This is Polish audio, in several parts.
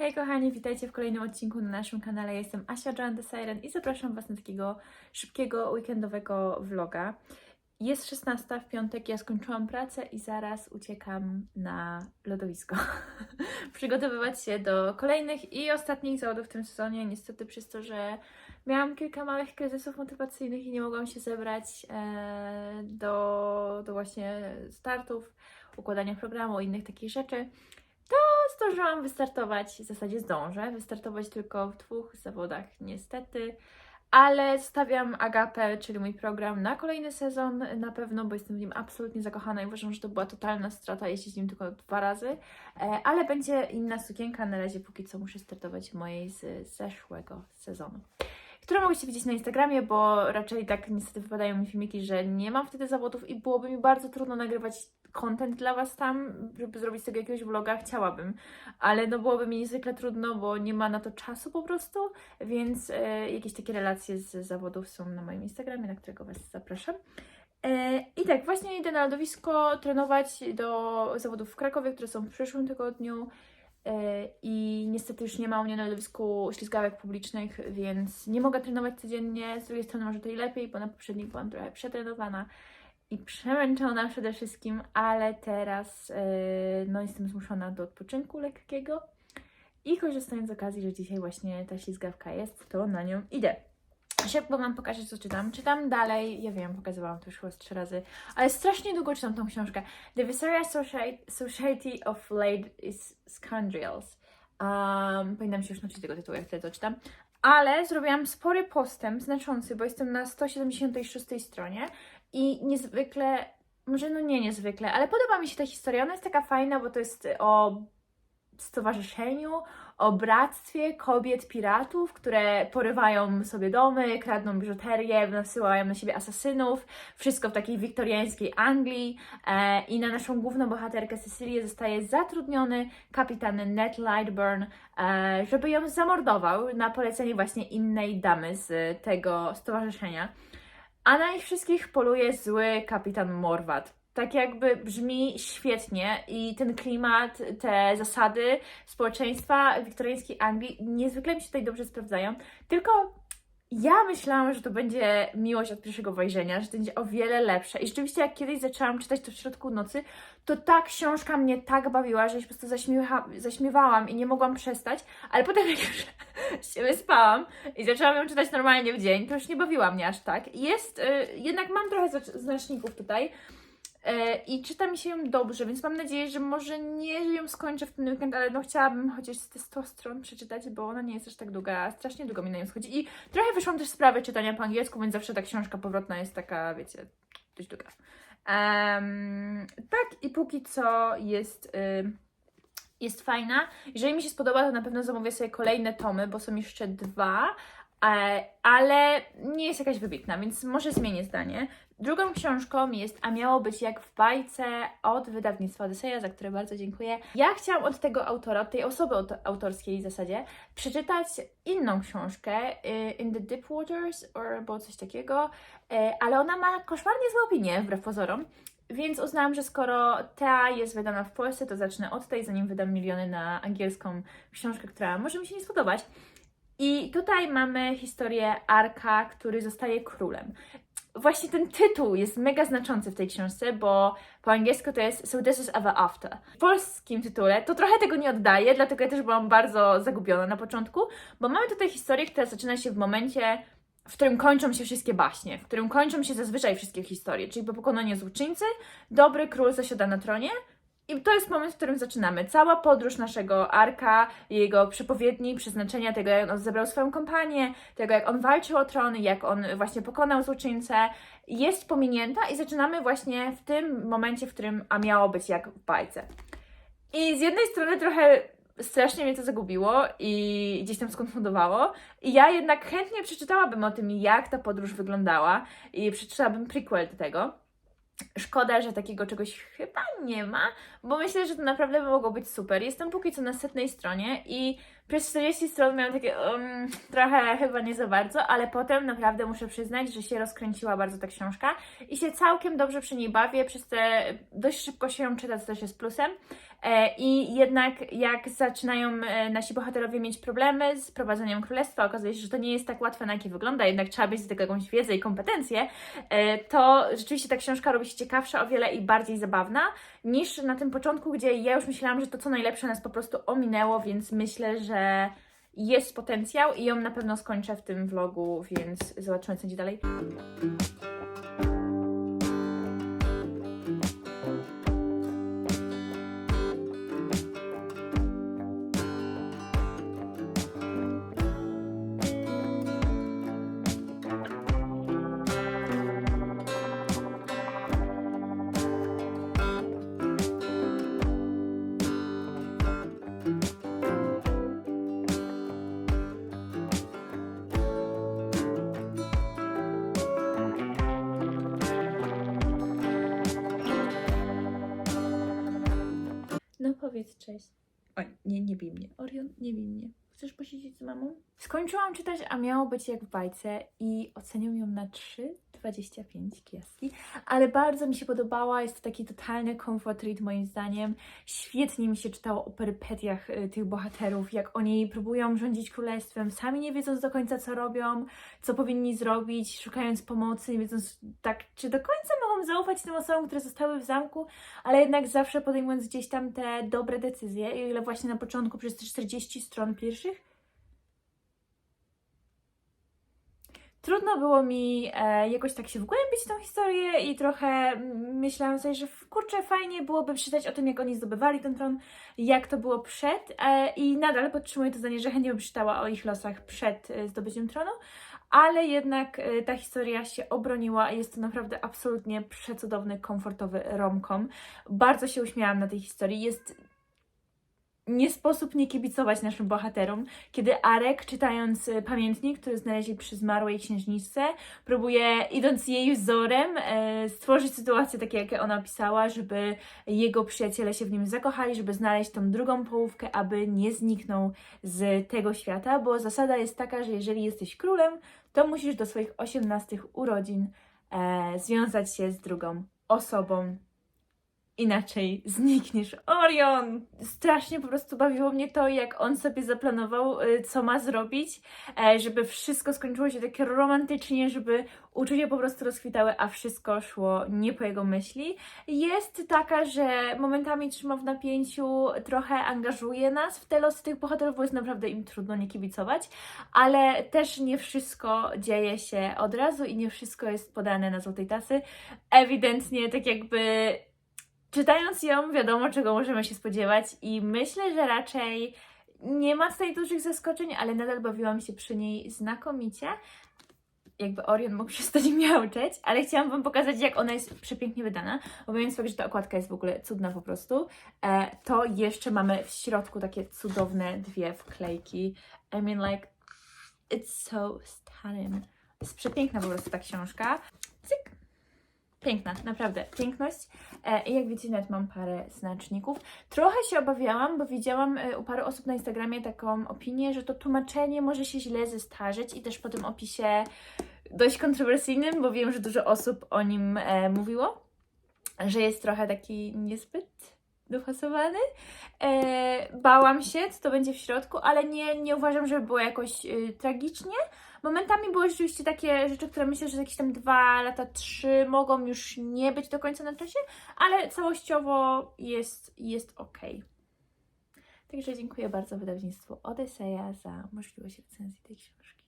Hej kochani, witajcie w kolejnym odcinku na naszym kanale. Jestem Asia Joan the Siren i zapraszam Was na takiego szybkiego weekendowego vloga. Jest 16 w piątek, ja skończyłam pracę i zaraz uciekam na lodowisko. Przygotowywać się do kolejnych i ostatnich zawodów w tym sezonie. Niestety przez to, że miałam kilka małych kryzysów motywacyjnych i nie mogłam się zebrać e, do, do właśnie startów, układania programu i innych takich rzeczy zdążyłam wystartować, w zasadzie zdążę wystartować tylko w dwóch zawodach, niestety. Ale stawiam Agapę, czyli mój program, na kolejny sezon na pewno, bo jestem w nim absolutnie zakochana i uważam, że to była totalna strata jeździć nim tylko dwa razy. E, Ale będzie inna sukienka, na razie póki co muszę startować mojej z zeszłego sezonu. Które mogliście widzieć na Instagramie, bo raczej tak niestety wypadają mi filmiki, że nie mam wtedy zawodów i byłoby mi bardzo trudno nagrywać content dla Was tam, żeby zrobić z tego jakiegoś vloga, chciałabym, ale no byłoby mi niezwykle trudno, bo nie ma na to czasu po prostu, więc e, jakieś takie relacje z zawodów są na moim Instagramie, na którego Was zapraszam. E, I tak, właśnie idę na lodowisko trenować do zawodów w Krakowie, które są w przyszłym tygodniu. E, I niestety już nie ma u mnie na lodowisku ślizgawek publicznych, więc nie mogę trenować codziennie. Z drugiej strony może to i lepiej, bo na poprzednich byłam trochę przetrenowana i przemęczona przede wszystkim, ale teraz yy, no, jestem zmuszona do odpoczynku lekkiego. I korzystając z okazji, że dzisiaj właśnie ta ślizgawka jest, to na nią idę. Szybko Wam pokażę, co czytam. Czytam dalej, ja wiem, pokazywałam to już chyba trzy razy, ale strasznie długo czytam tą książkę. The Visaria Society of Late Scoundrels. Um, powinnam się już nauczyć tego tytułu, jak tyle to czytam. Ale zrobiłam spory postęp, znaczący, bo jestem na 176 stronie i niezwykle, może no nie niezwykle, ale podoba mi się ta historia. Ona jest taka fajna, bo to jest o stowarzyszeniu, o bractwie kobiet piratów, które porywają sobie domy, kradną biżuterię, nasyłają na siebie asasynów, wszystko w takiej wiktoriańskiej Anglii e, i na naszą główną bohaterkę Cecilię zostaje zatrudniony kapitan Ned Lightburn, e, żeby ją zamordował na polecenie właśnie innej damy z tego stowarzyszenia. A na nich wszystkich poluje zły kapitan Morwat tak jakby brzmi świetnie i ten klimat, te zasady społeczeństwa wiktoriańskiej Anglii niezwykle mi się tutaj dobrze sprawdzają. Tylko ja myślałam, że to będzie miłość od pierwszego wejrzenia, że to będzie o wiele lepsze. I rzeczywiście, jak kiedyś zaczęłam czytać to w środku nocy, to ta książka mnie tak bawiła, że się po prostu zaśmiewa, zaśmiewałam i nie mogłam przestać. Ale potem, jak już się wyspałam i zaczęłam ją czytać normalnie w dzień, to już nie bawiła mnie aż tak. Jest, y, jednak mam trochę znaczników tutaj. E, I czyta mi się ją dobrze, więc mam nadzieję, że może nie ją skończę w ten weekend, ale no chciałabym chociaż te 100 stron przeczytać, bo ona nie jest aż tak długa, a strasznie długo mi na nią schodzi. I trochę wyszłam też z sprawy czytania po angielsku, więc zawsze ta książka powrotna jest taka, wiecie, dość długa. Um, tak, i póki co jest... Y jest fajna. Jeżeli mi się spodoba, to na pewno zamówię sobie kolejne tomy, bo są jeszcze dwa, ale nie jest jakaś wybitna, więc może zmienię zdanie. Drugą książką jest A miało być jak w bajce od wydawnictwa Odyseja, za które bardzo dziękuję. Ja chciałam od tego autora, od tej osoby autorskiej w zasadzie, przeczytać inną książkę y, In the Deep Waters albo coś takiego, y, ale ona ma koszmarnie złe opinie, wbrew pozorom. Więc uznałam, że skoro ta jest wydana w Polsce, to zacznę od tej, zanim wydam miliony na angielską książkę, która może mi się nie spodobać. I tutaj mamy historię Arka, który zostaje królem. Właśnie ten tytuł jest mega znaczący w tej książce, bo po angielsku to jest So This is Ever After. W polskim tytule to trochę tego nie oddaje, dlatego ja też byłam bardzo zagubiona na początku, bo mamy tutaj historię, która zaczyna się w momencie, w którym kończą się wszystkie baśnie, w którym kończą się zazwyczaj wszystkie historie, czyli po pokonaniu złoczyńcy, dobry król zasiada na tronie, i to jest moment, w którym zaczynamy. Cała podróż naszego Arka, jego przepowiedni, przeznaczenia, tego jak on zebrał swoją kompanię, tego jak on walczył o tron, jak on właśnie pokonał złoczyńcę, jest pominięta i zaczynamy właśnie w tym momencie, w którym a miało być jak w bajce. I z jednej strony trochę strasznie mnie to zagubiło i gdzieś tam skonfundowało. I ja jednak chętnie przeczytałabym o tym, jak ta podróż wyglądała i przeczytałabym prequel do tego. Szkoda, że takiego czegoś chyba nie ma, bo myślę, że to naprawdę by mogło być super. Jestem póki co na setnej stronie i Przez 40 stron miałam takie um, trochę chyba nie za bardzo, ale potem naprawdę muszę przyznać, że się rozkręciła bardzo ta książka i się całkiem dobrze przy niej bawię, przez te dość szybko się ją czyta, co też jest plusem. E, I jednak jak zaczynają e, nasi bohaterowie mieć problemy z prowadzeniem królestwa, okazuje się, że to nie jest tak łatwe, na jakie wygląda, jednak trzeba mieć do tego jakąś wiedzę i kompetencje, e, to rzeczywiście ta książka robi się ciekawsza o wiele i bardziej zabawna niż na tym początku, gdzie ja już myślałam, że to co najlepsze nas po prostu ominęło, więc myślę, że jest potencjał i ją na pewno skończę w tym vlogu, więc zobaczymy co będzie dalej. Powiedz cześć. Oj, nie, nie bij mnie. Orion, nie bij mnie. Chcesz posiedzieć z mamą? Skończyłam czytać, a miało być jak w bajce i oceniam ją na 3,25 kieski, ale bardzo mi się podobała, jest to taki totalny comfort read moim zdaniem. Świetnie mi się czytało o perypetiach y, tych bohaterów, jak oni próbują rządzić królestwem, sami nie wiedząc do końca co robią, co powinni zrobić, szukając pomocy, nie wiedząc tak, czy do końca mogą zaufać tym osobom, które zostały w zamku, ale jednak zawsze podejmując gdzieś tam te dobre decyzje. I ile właśnie na początku przez te 40 stron pierwszych trudno było mi e, jakoś tak się wgłębić w tą historię i trochę myślałam sobie, że kurczę, fajnie byłoby przeczytać o tym, jak oni zdobywali ten tron, jak to było przed e, i nadal podtrzymuję to zdanie, że chętnie bym czytała o ich losach przed e, zdobyciem tronu, ale jednak e, ta historia się obroniła i jest to naprawdę absolutnie przecudowny, komfortowy romkom. Bardzo się uśmiałam na tej historii. Jest nie sposób nie kibicować naszym bohaterom, kiedy Arek, czytając e, pamiętnik, który znaleźli przy zmarłej księżniczce, próbuje, idąc jej wzorem, e, stworzyć sytuację takie, jakie ona opisała, żeby jego przyjaciele się w nim zakochali, żeby znaleźć tą drugą połówkę, aby nie zniknął z tego świata, bo zasada jest taka, że jeżeli jesteś królem, to musisz do swoich 18 urodzin e, związać się z drugą osobą. Inaczej znikniesz. Orion! Strasznie po prostu bawiło mnie to, jak on sobie zaplanował, y, co ma zrobić, e, żeby wszystko skończyło się tak romantycznie, żeby uczucia po prostu rozkwitały, a wszystko szło nie po jego myśli. Jest taka, że momentami trzyma w napięciu, trochę angażuje nas w te losy tych bohaterów, bo jest naprawdę im trudno nie kibicować, ale też nie wszystko dzieje się od razu i nie wszystko jest podane na złotej tasy. Ewidentnie tak jakby czytając ją, wiadomo, czego możemy się spodziewać, i myślę, że raczej nie ma tutaj dużych zaskoczeń, ale nadal bawiłam się przy niej znakomicie. Jakby Orion mógł przestać miauczeć, ale chciałam Wam pokazać, jak ona jest przepięknie wydana. Bo mówiąc fakt, że ta okładka jest w ogóle cudna po prostu, e, to jeszcze mamy w środku takie cudowne dwie wklejki. I mean, like, it's so stunning. Jest przepiękna po prostu ta książka. Cyk! Piękna, naprawdę, piękność. E, I jak widzicie, nawet mam parę znaczników. Trochę się obawiałam, bo widziałam e, u paru osób na Instagramie taką opinię, że to tłumaczenie może się źle zestarzeć i też po tym opisie dość kontrowersyjnym, bo wiem, że dużo osób o nim e, mówiło, że jest trochę taki niezbyt dopasowany. E, bałam się, co to będzie w środku, ale nie, nie uważam, żeby było jakoś y, tragicznie. Momentami były rzeczywiście takie rzeczy, które myślę, że jakieś tam dwa lata, trzy mogą już nie być do końca na czasie, ale całościowo jest, jest ok. Także dziękuję bardzo wydawnictwu Odyseja za możliwość recenzji tej książki.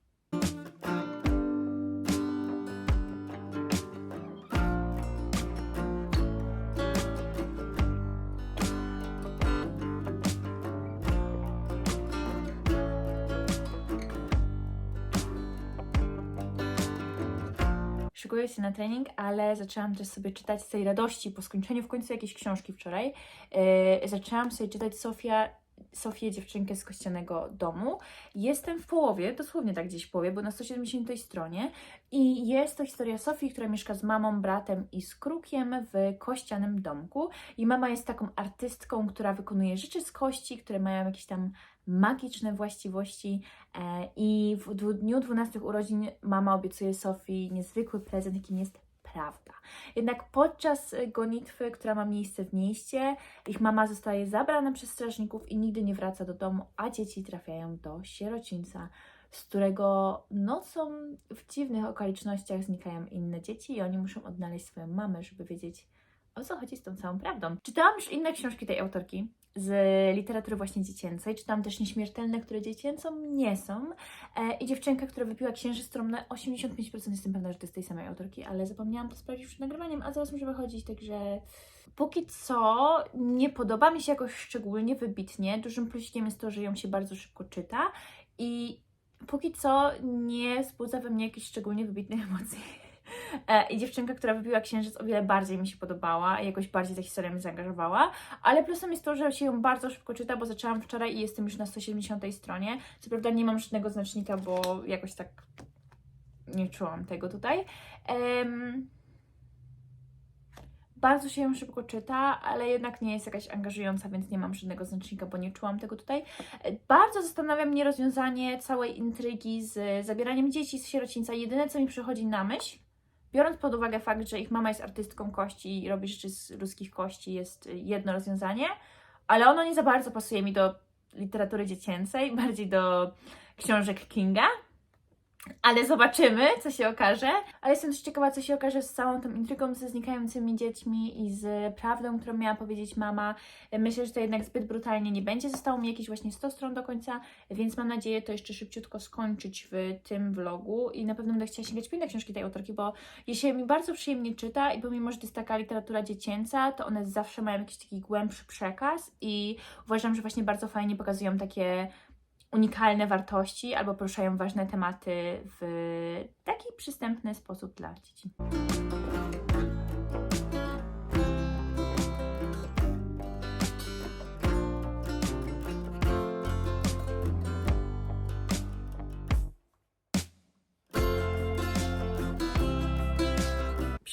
Szykuję się na trening, ale zaczęłam też sobie czytać z tej radości po skończeniu w końcu jakiejś książki wczoraj. Yy, zaczęłam sobie czytać Sofia Sofię, dziewczynkę z kościanego domu. Jestem w połowie, dosłownie tak gdzieś w połowie, bo na 170 stronie. I jest to historia Sofii, która mieszka z mamą, bratem i z krukiem w kościanym domku. I mama jest taką artystką, która wykonuje rzeczy z kości, które mają jakieś tam magiczne właściwości. E, I w dniu 12 urodzin mama obiecuje Sofii niezwykły prezent, jakim jest prawda. Jednak podczas e, gonitwy, która ma miejsce w mieście, ich mama zostaje zabrana przez strażników i nigdy nie wraca do domu, a dzieci trafiają do sierocińca, z którego nocą w dziwnych okolicznościach znikają inne dzieci i oni muszą odnaleźć swoją mamę, żeby wiedzieć, o co chodzi z tą całą prawdą. Czytałam już inne książki tej autorki z literatury właśnie dziecięcej. Czytałam też Nieśmiertelne, które dziecięcą nie są. E, I dziewczynkę, która wypiła księżyc, którą na 85% jestem pewna, że to jest tej samej autorki, ale zapomniałam to sprawdzić przed nagrywaniem, a zaraz może wychodzić, także póki co nie podoba mi się jakoś szczególnie wybitnie. Dużym plusikiem jest to, że ją się bardzo szybko czyta i póki co nie wzbudza we mnie jakichś szczególnie wybitnych emocji. E, I dziewczynka, która wypiła księżyc, o wiele bardziej mi się podobała jakoś bardziej ta historia mnie zaangażowała. Ale plusem jest to, że się ją bardzo szybko czyta, bo zaczęłam wczoraj i jestem już na 170 stronie. Co prawda nie mam żadnego znacznika, bo jakoś tak nie czułam tego tutaj. Em, bardzo się ją szybko czyta, ale jednak nie jest jakaś angażująca, więc nie mam żadnego znacznika, bo nie czułam tego tutaj. E, Bardzo zastanawia mnie rozwiązanie całej intrygi z zabieraniem dzieci z sierocińca. Jedyne, co mi przychodzi na myśl, biorąc pod uwagę fakt, że ich mama jest artystką kości i robi rzeczy z ludzkich kości, jest jedno rozwiązanie, ale ono nie za bardzo pasuje mi do literatury dziecięcej, bardziej do książek Kinga. Ale zobaczymy, co się okaże. Ale jestem też ciekawa, co się okaże z całą tą intrygą ze znikającymi dziećmi i z prawdą, którą miała powiedzieć mama. Myślę, że to jednak zbyt brutalnie nie będzie. Zostało mi jakieś właśnie 100 stron do końca, więc mam nadzieję to jeszcze szybciutko skończyć w tym vlogu i na pewno będę chciała sięgać po inne książki tej autorki, bo jej się mi bardzo przyjemnie czyta i pomimo, że to jest taka literatura dziecięca, to one zawsze mają jakiś taki głębszy przekaz i uważam, że właśnie bardzo fajnie pokazują takie unikalne wartości albo poruszają ważne tematy w taki przystępny sposób dla dzieci.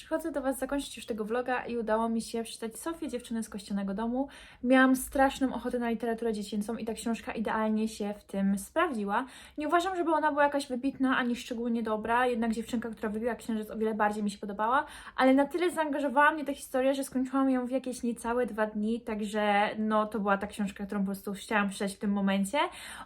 Przychodzę do Was zakończyć już tego vloga i udało mi się przeczytać Sofię, dziewczynę z kościanego domu. Miałam straszną ochotę na literaturę dziecięcą i ta książka idealnie się w tym sprawdziła. Nie uważam, żeby ona była jakaś wybitna ani szczególnie dobra, jednak dziewczynka, która wybiła księżyc o wiele bardziej mi się podobała, ale na tyle zaangażowała mnie ta historia, że skończyłam ją w jakieś niecałe dwa dni, także no to była ta książka, którą po prostu chciałam przeczytać w tym momencie.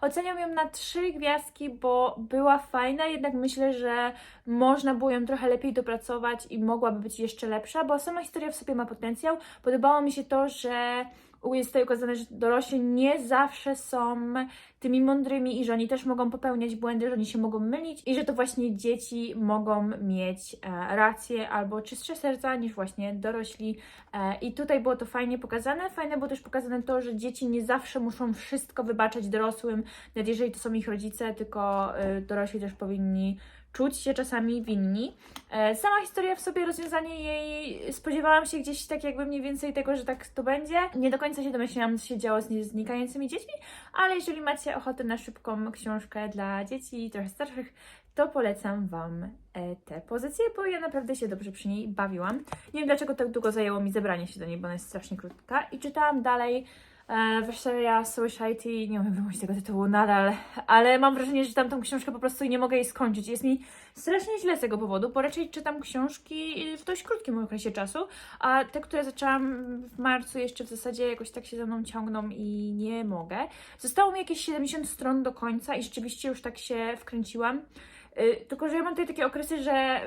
Oceniam ją na trzy gwiazdki, bo była fajna, jednak myślę, że można było ją trochę lepiej dopracować i mogłaby być jeszcze lepsza, bo sama historia w sobie ma potencjał. Podobało mi się to, że jest tutaj ukazane, że dorośli nie zawsze są tymi mądrymi i że oni też mogą popełniać błędy, że oni się mogą mylić i że to właśnie dzieci mogą mieć e, rację albo czystsze serca niż właśnie dorośli. E, I tutaj było to fajnie pokazane. Fajne było też pokazane to, że dzieci nie zawsze muszą wszystko wybaczać dorosłym, nawet jeżeli to są ich rodzice, tylko e, dorośli też powinni czuć się czasami winni. E, Sama historia w sobie, rozwiązanie jej, spodziewałam się gdzieś tak jakby mniej więcej tego, że tak to będzie. Nie do końca się domyślałam, co się działo z znikającymi dziećmi, ale jeżeli macie ochotę na szybką książkę dla dzieci trochę starszych, to polecam Wam e, tę pozycję, bo ja naprawdę się dobrze przy niej bawiłam. Nie wiem dlaczego tak długo zajęło mi zebranie się do niej, bo ona jest strasznie krótka. I czytałam dalej e, Weselja Society, nie umiem wymówić tego tytułu nadal, ale mam wrażenie, że czytam tą książkę po prostu i nie mogę jej skończyć. Jest mi strasznie źle z tego powodu, bo raczej czytam książki w dość krótkim okresie czasu, a te, które zaczęłam w marcu jeszcze w zasadzie jakoś tak się ze mną ciągną i nie mogę. Zostało mi jakieś 70 stron do końca i rzeczywiście już tak się wkręciłam. Y, Tylko, że ja mam tutaj takie okresy, że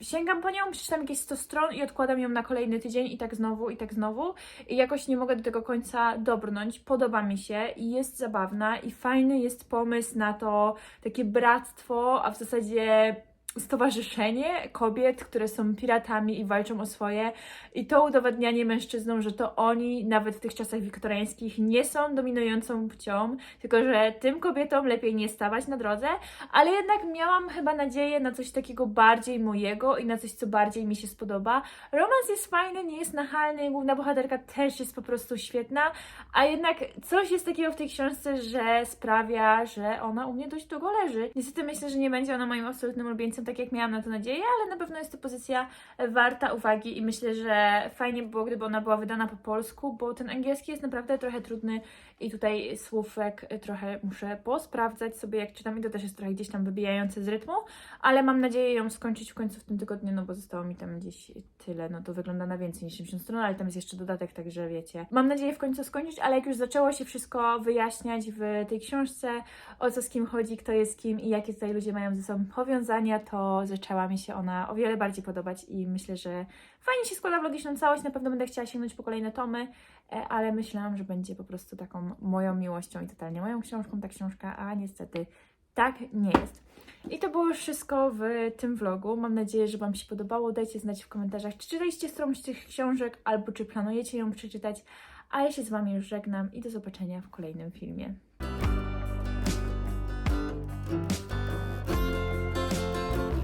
sięgam po nią, przeczytam jakieś 100 stron i odkładam ją na kolejny tydzień i tak znowu, i tak znowu. I jakoś nie mogę do tego końca dobrnąć. Podoba mi się i jest zabawna i fajny jest pomysł na to takie bractwo, a w zasadzie stowarzyszenie kobiet, które są piratami i walczą o swoje. I to udowadnianie mężczyznom, że to oni, nawet w tych czasach wiktoriańskich, nie są dominującą płcią, tylko że tym kobietom lepiej nie stawać na drodze, ale jednak miałam chyba nadzieję na coś takiego bardziej mojego i na coś, co bardziej mi się spodoba. Romans jest fajny, nie jest nachalny, główna bohaterka też jest po prostu świetna, a jednak coś jest takiego w tej książce, że sprawia, że ona u mnie dość długo leży. Niestety myślę, że nie będzie ona moim absolutnym ulubieńcem, tak jak miałam na to nadzieję, ale na pewno jest to pozycja warta uwagi i myślę, że fajnie by było, gdyby ona była wydana po polsku, bo ten angielski jest naprawdę trochę trudny i tutaj słówek trochę muszę posprawdzać sobie, jak czytam i to też jest trochę gdzieś tam wybijające z rytmu, ale mam nadzieję ją skończyć w końcu w tym tygodniu, no bo zostało mi tam gdzieś tyle, no to wygląda na więcej niż 70 stron, ale tam jest jeszcze dodatek, także wiecie. Mam nadzieję w końcu skończyć, ale jak już zaczęło się wszystko wyjaśniać w tej książce, o co z kim chodzi, kto jest kim i jakie tutaj ludzie mają ze sobą powiązania, to zaczęła mi się ona o wiele bardziej podobać i myślę, że fajnie się składa w logiczną całość, na pewno będę chciała sięgnąć po kolejne tomy, e, ale myślałam, że będzie po prostu taką moją miłością i totalnie moją książką ta książka, a niestety tak nie jest. I to było wszystko w tym vlogu. Mam nadzieję, że Wam się podobało. Dajcie znać w komentarzach, czy czytaliście którąś z tych książek, albo czy planujecie ją przeczytać. A ja się z Wami już żegnam i do zobaczenia w kolejnym filmie.